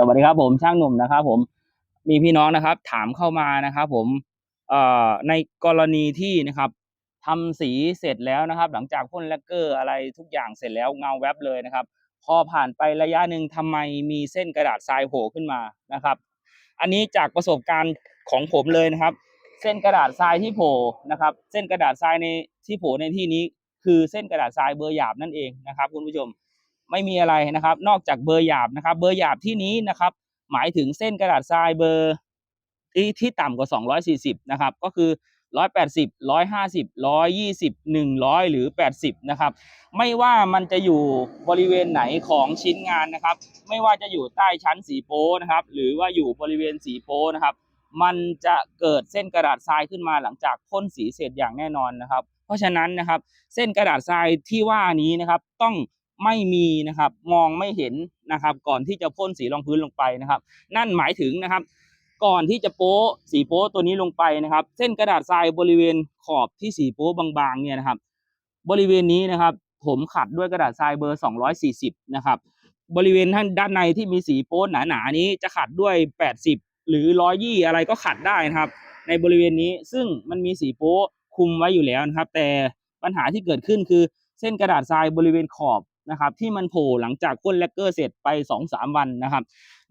สวัสดีครับผมช่างหนุ่มนะครับ ผมมีพี่น้องนะครับ ถามเข้ามานะครับ ผมเอ่อในกรณีที่นะครับทำสีเสร็จแล้วนะครับ หลังจากพ่นแลกเกอร์อะไรทุกอย่างเสร็จแล้วเงาแวบเลยนะครับ พอผ่านไประยะหนึ่งทำไมมีเส้นกระดาษทรายโผล่ขึ้นมานะครับ อันนี้จากประสบการณ์ของผมเลยนะครับ เส้นกระดาษทรายที่โผล่นะครับ เส้นกระดาษทรายในที่โผล่ในที่นี้ คือเส้นกระดาษทรายเบอร์หยาบนั่นเองนะครับ คุณผู้ชม ไม่มีอะไรนะครับ นอกจากเบอร์หยาบนะครับ เบอร์หยาบที่นี้นะครับ หมายถึงเส้นกระดาษทรายเบอร์ที่ที่ต่ำกว่า 240 นะครับ ก็คือ 180 150 120 100 หรือ 80 นะครับ ไม่ว่ามันจะอยู่บริเวณไหนของชิ้นงานนะครับ ไม่ว่าจะอยู่ใต้ชั้นสีโป้นะครับ หรือว่าอยู่บริเวณสีโป้นะครับ มันจะเกิดเส้นกระดาษทรายขึ้นมาหลังจากพ่นสีเสร็จอย่างแน่นอนนะครับ เพราะฉะนั้นนะครับ เส้นกระดาษทรายที่ว่านี้นะครับ ต้อง ไม่มีนะครับมองไม่เห็นนะครับ ก่อนที่จะพ่นสีรองพื้นลงไปนะครับ นั่นหมายถึงนะครับ ก่อนที่จะโป๊สีโป๊ตัวนี้ลงไปนะครับ เส้นกระดาษทรายบริเวณขอบที่สีโป๊บางๆเนี่ยนะครับ บริเวณนี้นะครับ ผมขัดด้วยกระดาษทรายเบอร์ 240 นะครับ บริเวณท่านด้านในที่มีสีโป๊หนาๆนี้จะขัดด้วย 80 หรือ120อะไรก็ขัดได้นะครับ ในบริเวณนี้ซึ่งมันมีสีโป๊คุมไว้อยู่แล้วนะครับ แต่ปัญหาที่เกิดขึ้นคือเส้นกระดาษทรายบริเวณขอบ นะครับที่มันโผล่หลังจากพ่นแลกเกอร์เสร็จไป 2-3 วันนะครับ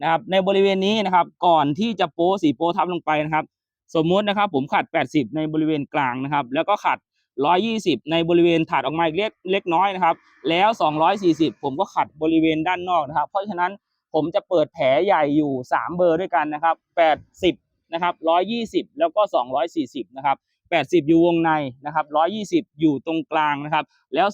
นะครับในบริเวณนี้นะครับก่อนที่จะโป๊สีโป๊ทับลงไปนะครับ สมมุตินะครับผมขัด80 ในบริเวณกลางนะครับ แล้วก็ขัด120 ในบริเวณถัดออกมาอีกเล็กเล็กน้อยนะครับ แล้ว 240 ผมก็ขัดบริเวณด้านนอกนะครับ เพราะฉะนั้นผมจะเปิดแผลใหญ่อยู่ 3 เบอร์ด้วยกันนะครับ 80 นะครับ 120 แล้วก็ 240 นะครับ 80 อยู่วงในนะครับ 120 อยู่ตรงกลางนะครับ แล้ว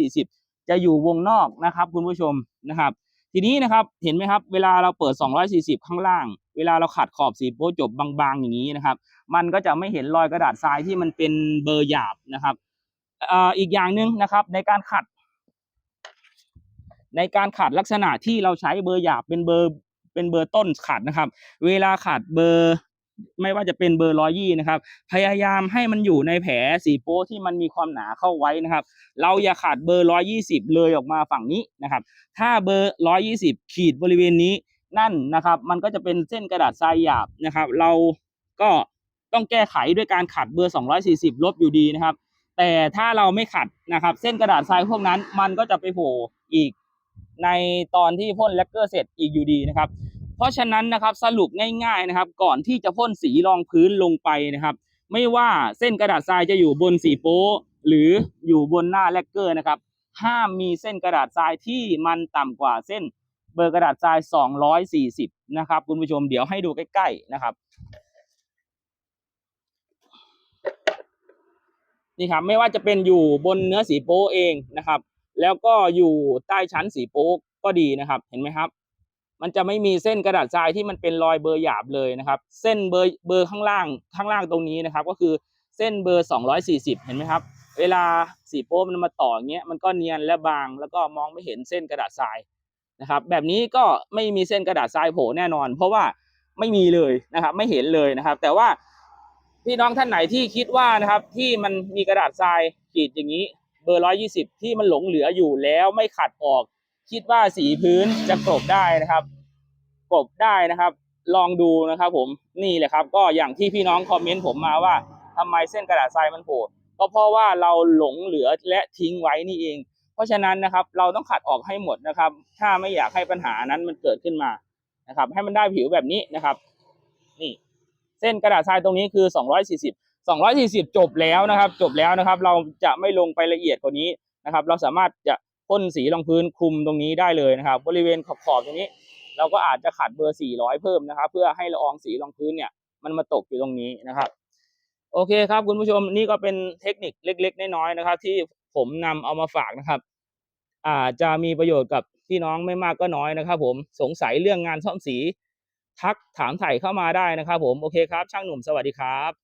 240 จะอยู่วงนอกนะครับคุณผู้ชมนะครับ ทีนี้นะครับเห็นไหมครับ เวลาเราเปิด 240 ข้างล่าง เวลาเราขัดขอบสีโป๊จบบางๆอย่างนี้นะครับ มันก็จะไม่เห็นรอยกระดาษทรายที่มันเป็นเบอร์หยาบนะครับอีกอย่างหนึ่งนะครับในการขัด ในการขัดลักษณะที่เราใช้เบอร์หยาบเป็นเบอร์เป็นเบอร์ต้นขัดนะครับ เวลาขัดเบอร์ ไม่ว่าจะเป็นเบอร์ร้อยยี่นะครับ พยายามให้มันอยู่ในแผลสีโป๊ที่มันมีความหนาเข้าไว้นะครับ เราอย่าขัดเบอร์ร้อยยี่สิบเลยออกมาฝั่งนี้นะครับ ถ้าเบอร์ร้อยยี่สิบขีดบริเวณนี้นั่นนะครับ มันก็จะเป็นเส้นกระดาษทรายหยาบนะครับ เราก็ต้องแก้ไขด้วยการขัดเบอร์สองร้อยสี่สิบลบอยู่ดีนะครับ แต่ถ้าเราไม่ขัดนะครับ เส้นกระดาษทรายพวกนั้นมันก็จะไปโผล่อีกในตอนที่พ่นแลกเกอร์เสร็จอีกอยู่ดีนะครับ เพราะฉะนั้นนะครับสรุปง่ายๆนะครับ ก่อนที่จะพ่นสีรองพื้นลงไปนะครับ ไม่ว่าเส้นกระดาษทรายจะอยู่บนสีโป๊หรืออยู่บนหน้าแลกเกอร์นะครับห้ามมีเส้นกระดาษทรายที่มันต่ำกว่าเส้นเบอร์กระดาษทราย 240 นะครับ คุณผู้ชมเดี๋ยวให้ดูใกล้ๆนะครับ นี่ครับไม่ว่าจะเป็นอยู่บนเนื้อสีโป๊เองนะครับ แล้วก็อยู่ใต้ชั้นสีโป๊ก็ดีนะครับ เห็นไหมครับ มันจะไม่มีเส้นกระดาษทรายที่มันเป็นรอยเบอร์หยาบเลยนะครับ เส้นเบอร์เบอร์ข้างล่างข้างล่างตรงนี้นะครับ ก็คือเส้นเบอร์ 240 เห็นไหมครับ เวลาสีโป๊มันมาต่ออย่างเงี้ยมันก็เนียนและบางแล้วก็มองไม่เห็นเส้นกระดาษทรายนะครับ แบบนี้ก็ไม่มีเส้นกระดาษทรายโผล่แน่นอน เพราะว่าไม่มีเลยนะครับ ไม่เห็นเลยนะครับ แต่ว่าพี่น้องท่านไหนที่คิดว่านะครับที่มันมีกระดาษทรายขีดอย่างนี้เบอร์ 120 ที่มันหลงเหลืออยู่แล้วไม่ขัดออก คิดว่าสีพื้นจะกลบได้นะครับ กลบได้นะครับ ลองดูนะครับ ผมนี่แหละครับ ก็อย่างที่พี่น้องคอมเมนต์ผมมาว่าทำไมเส้นกระดาษทรายมันโผล่ก็เพราะว่าเราหลงเหลือและทิ้งไว้นี่เอง เพราะฉะนั้นนะครับ เราต้องขัดออกให้หมดนะครับ ถ้าไม่อยากให้ปัญหานั้นมันเกิดขึ้นมานะครับ ให้มันได้ผิวแบบนี้นะครับ นี่ เส้นกระดาษทรายตรงนี้คือ 240 240 จบแล้วนะครับ จบแล้วนะครับ เราจะไม่ลงไปละเอียดกว่านี้นะครับ เราสามารถจะ พ่นสีรองพื้นคลุมตรงนี้ได้เลยนะครับ บริเวณขอบๆตรงนี้ เราก็อาจจะขัดเบอร์ 400 เพิ่มนะครับ เพื่อให้ละอองสีรองพื้นเนี่ยมันมาตกอยู่ตรงนี้นะครับ โอเคครับคุณผู้ชมนี่ก็เป็นเทคนิคเล็ก ๆ น้อยๆนะครับ ที่ผมนำเอามาฝากนะครับอ่าจะมีประโยชน์กับพี่น้องไม่มากก็น้อยนะครับ ผมสงสัยเรื่องงานซ่อมสี ทักถามไถ่เข้ามาได้นะครับ ผมโอเคครับ ช่างหนุ่มสวัสดีครับ